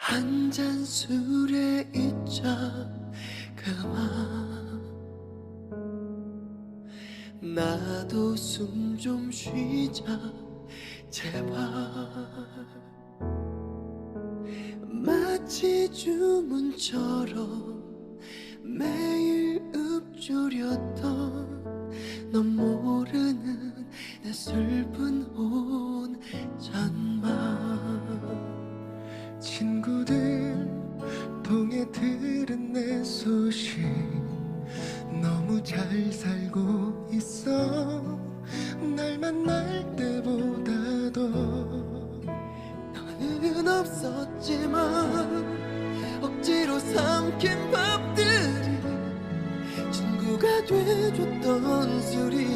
한 잔 술에 잊자 그만. 나도 숨 좀 쉬자 제발. 마치 주문처럼 매일 읊조렸던 넌 모르는 내 슬픈 혼잣말 잘 살고 있어. 날 만날 때보다도 너는 없었지만 억지로 삼킨 밥들이 친구가 돼줬던 술이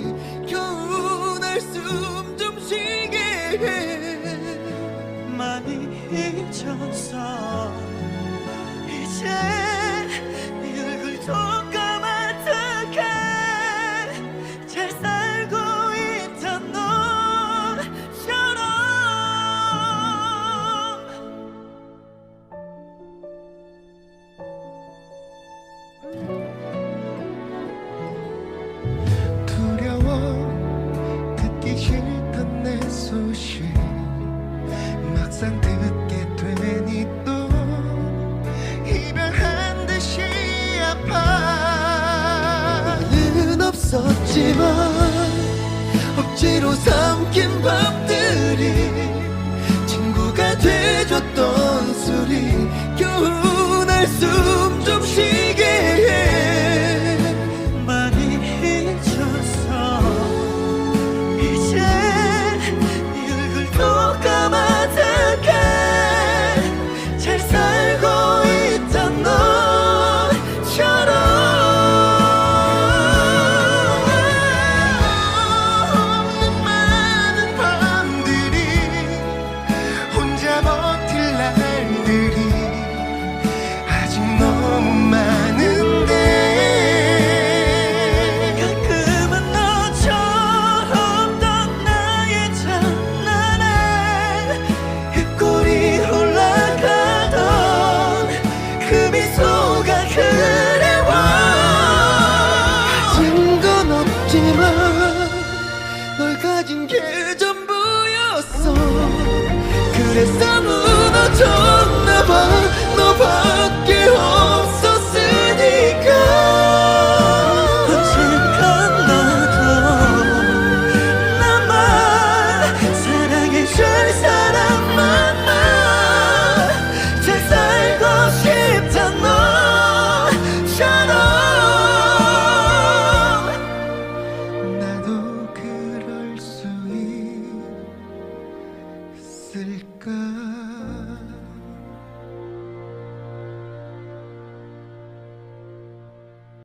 겨우 날 숨 좀 쉬게 해. 많이 잊혔어 이제 소식 막상 듣게 되니 또 이별한 듯이 아파. 는 없었지만 억지로 삼킨 밥 listen.